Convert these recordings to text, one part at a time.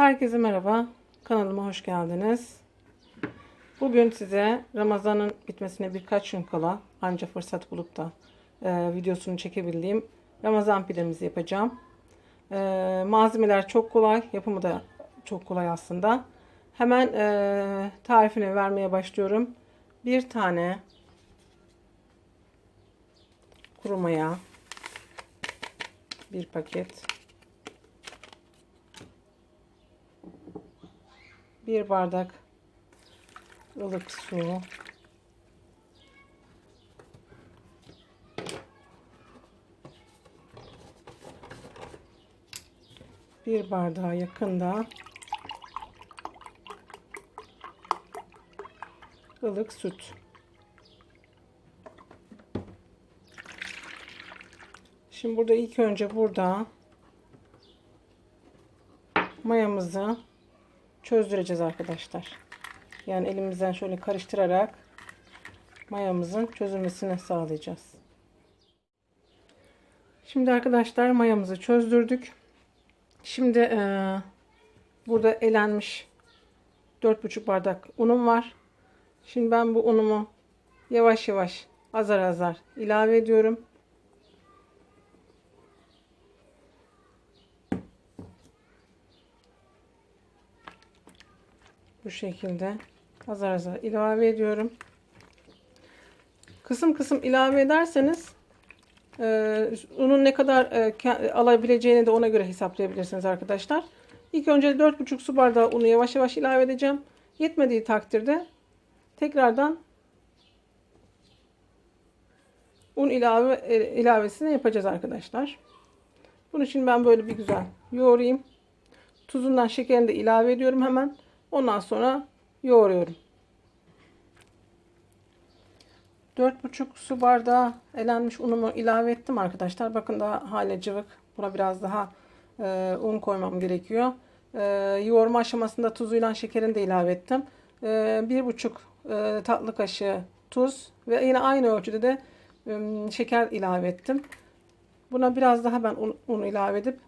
Herkese merhaba. Kanalıma hoş geldiniz. Bugün size Ramazan'ın bitmesine birkaç gün kala anca fırsat bulup da e, videosunu çekebildiğim Ramazan pidemizi yapacağım. E, malzemeler çok kolay. Yapımı da çok kolay aslında. Hemen e, tarifini vermeye başlıyorum. Bir tane kuru maya, bir paket bir bardak ılık su. Bir bardağa yakında ılık süt. Şimdi burada ilk önce burada mayamızı çözdüreceğiz arkadaşlar. Yani elimizden şöyle karıştırarak mayamızın çözülmesini sağlayacağız. Şimdi arkadaşlar mayamızı çözdürdük. Şimdi e, burada elenmiş 4,5 bardak unum var. Şimdi ben bu unumu yavaş yavaş azar azar ilave ediyorum. Bu şekilde azar azar ilave ediyorum. Kısım kısım ilave ederseniz e, unun ne kadar e, alabileceğini de ona göre hesaplayabilirsiniz arkadaşlar. İlk önce 4,5 su bardağı unu yavaş yavaş ilave edeceğim. Yetmediği takdirde tekrardan un ilave e, ilavesini yapacağız arkadaşlar. Bunun için ben böyle bir güzel yoğurayım. Tuzundan şekerini de ilave ediyorum hemen. Ondan sonra yoğuruyorum. 4,5 su bardağı elenmiş unumu ilave ettim arkadaşlar. Bakın daha hala cıvık. Buna biraz daha e, un koymam gerekiyor. E, yoğurma aşamasında tuzuyla şekerini de ilave ettim. E, 1,5 e, tatlı kaşığı tuz ve yine aynı ölçüde de e, şeker ilave ettim. Buna biraz daha ben un, un ilave edip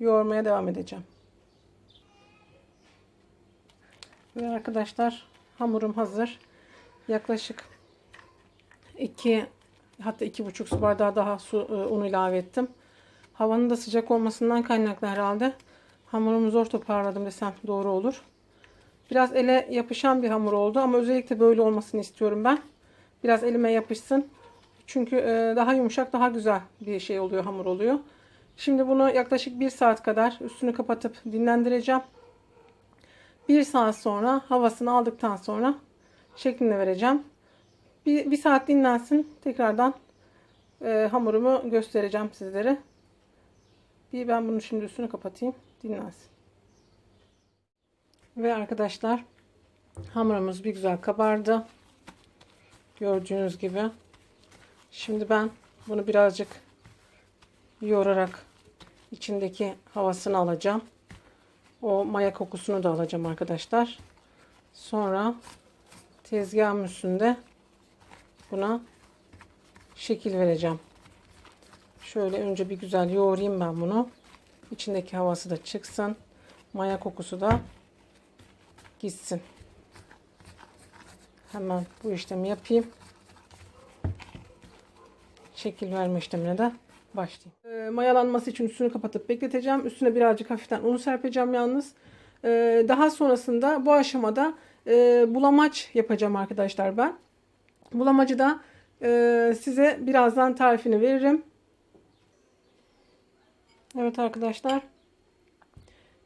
yoğurmaya devam edeceğim. Ve arkadaşlar hamurum hazır. Yaklaşık 2 hatta 2,5 su bardağı daha su e, un ilave ettim. Havanın da sıcak olmasından kaynaklı herhalde. Hamurumu zor toparladım desem doğru olur. Biraz ele yapışan bir hamur oldu ama özellikle böyle olmasını istiyorum ben. Biraz elime yapışsın. Çünkü e, daha yumuşak, daha güzel bir şey oluyor, hamur oluyor. Şimdi bunu yaklaşık 1 saat kadar üstünü kapatıp dinlendireceğim. Bir saat sonra havasını aldıktan sonra şeklini vereceğim. Bir saat dinlensin. Tekrardan e, hamurumu göstereceğim sizlere. Bir ben bunu şimdi üstünü kapatayım. Dinlensin. Ve arkadaşlar hamurumuz bir güzel kabardı. Gördüğünüz gibi. Şimdi ben bunu birazcık yoğurarak içindeki havasını alacağım. O maya kokusunu da alacağım arkadaşlar. Sonra tezgahın üstünde buna şekil vereceğim. Şöyle önce bir güzel yoğurayım ben bunu. İçindeki havası da çıksın. Maya kokusu da gitsin. Hemen bu işlemi yapayım. Şekil verme işlemine de başlayayım. E, mayalanması için üstünü kapatıp bekleteceğim. Üstüne birazcık hafiften un serpeceğim yalnız. E, daha sonrasında bu aşamada e, bulamaç yapacağım arkadaşlar ben. Bulamacı da e, size birazdan tarifini veririm. Evet arkadaşlar.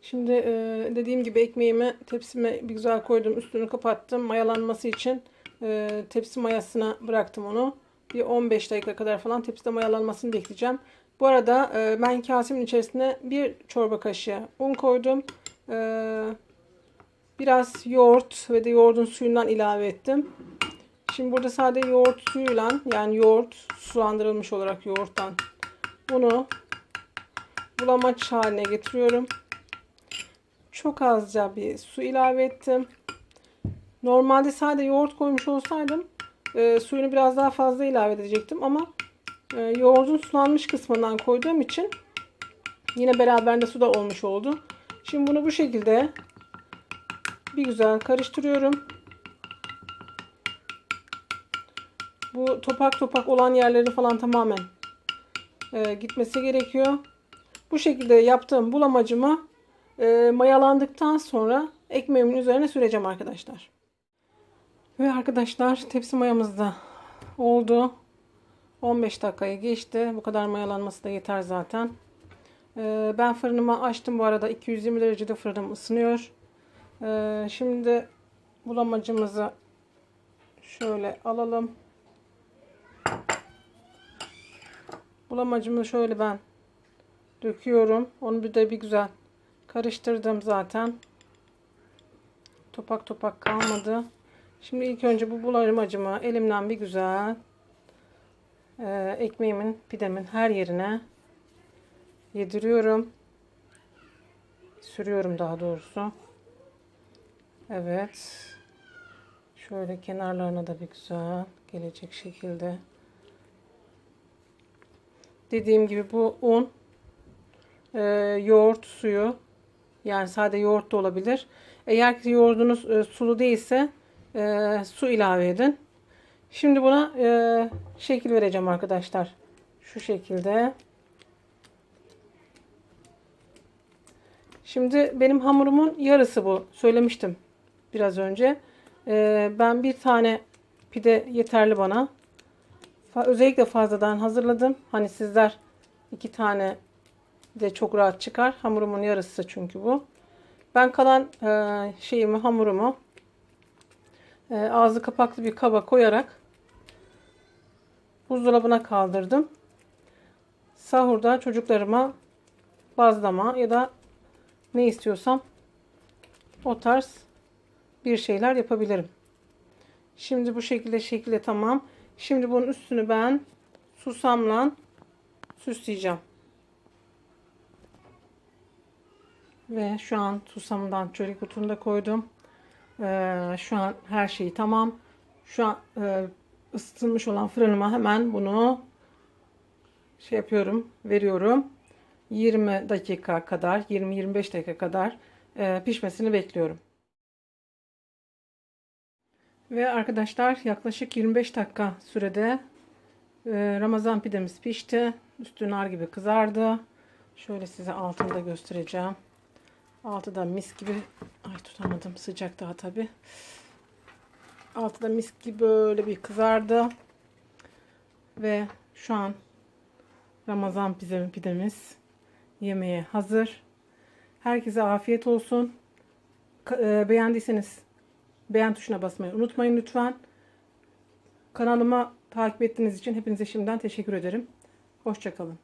Şimdi e, dediğim gibi ekmeğimi tepsime bir güzel koydum. Üstünü kapattım. Mayalanması için e, tepsi mayasına bıraktım onu bir 15 dakika kadar falan tepside mayalanmasını bekleyeceğim. Bu arada e, ben kasemin içerisine bir çorba kaşığı un koydum. E, biraz yoğurt ve de yoğurdun suyundan ilave ettim. Şimdi burada sadece yoğurt suyuyla yani yoğurt sulandırılmış olarak yoğurttan bunu bulamaç haline getiriyorum. Çok azca bir su ilave ettim. Normalde sadece yoğurt koymuş olsaydım e, suyunu biraz daha fazla ilave edecektim ama e, yoğurdun sulanmış kısmından koyduğum için yine beraberinde su da olmuş oldu. Şimdi bunu bu şekilde bir güzel karıştırıyorum. Bu topak topak olan yerleri falan tamamen e, gitmesi gerekiyor. Bu şekilde yaptığım bulamacımı e, mayalandıktan sonra ekmeğimin üzerine süreceğim arkadaşlar. Ve arkadaşlar tepsi mayamız da oldu. 15 dakikayı geçti. Bu kadar mayalanması da yeter zaten. E, ben fırınımı açtım bu arada. 220 derecede fırınım ısınıyor. E, şimdi bulamacımızı şöyle alalım. Bulamacımı şöyle ben döküyorum. Onu bir de bir güzel karıştırdım zaten. Topak topak kalmadı. Şimdi ilk önce bu bulamacımı elimden bir güzel e, ekmeğimin, pidemin her yerine yediriyorum. Sürüyorum daha doğrusu. Evet. Şöyle kenarlarına da bir güzel gelecek şekilde. Dediğim gibi bu un, e, yoğurt suyu yani sade yoğurt da olabilir. Eğer ki yoğurdunuz e, sulu değilse e, su ilave edin. Şimdi buna e, şekil vereceğim arkadaşlar. Şu şekilde. Şimdi benim hamurumun yarısı bu. Söylemiştim biraz önce. E, ben bir tane pide yeterli bana. Özellikle fazladan hazırladım. Hani sizler iki tane de çok rahat çıkar. Hamurumun yarısı çünkü bu. Ben kalan e, şeyimi hamurumu ağzı kapaklı bir kaba koyarak buzdolabına kaldırdım. Sahurda çocuklarıma bazlama ya da ne istiyorsam o tarz bir şeyler yapabilirim. Şimdi bu şekilde şekilde tamam. Şimdi bunun üstünü ben susamla süsleyeceğim. Ve şu an susamdan çörek otunu koydum. Ee, şu an her şeyi tamam. Şu an e, ısıtılmış olan fırınıma hemen bunu şey yapıyorum, veriyorum. 20 dakika kadar, 20-25 dakika kadar e, pişmesini bekliyorum. Ve arkadaşlar yaklaşık 25 dakika sürede e, Ramazan pidemiz pişti. Üstü nar gibi kızardı. Şöyle size altını da göstereceğim. Altı da mis gibi. Ay tutamadım sıcak daha tabi. Altı da mis gibi böyle bir kızardı. Ve şu an Ramazan pide- pidemiz yemeğe hazır. Herkese afiyet olsun. E, Beğendiyseniz beğen tuşuna basmayı unutmayın lütfen. Kanalıma takip ettiğiniz için hepinize şimdiden teşekkür ederim. Hoşçakalın.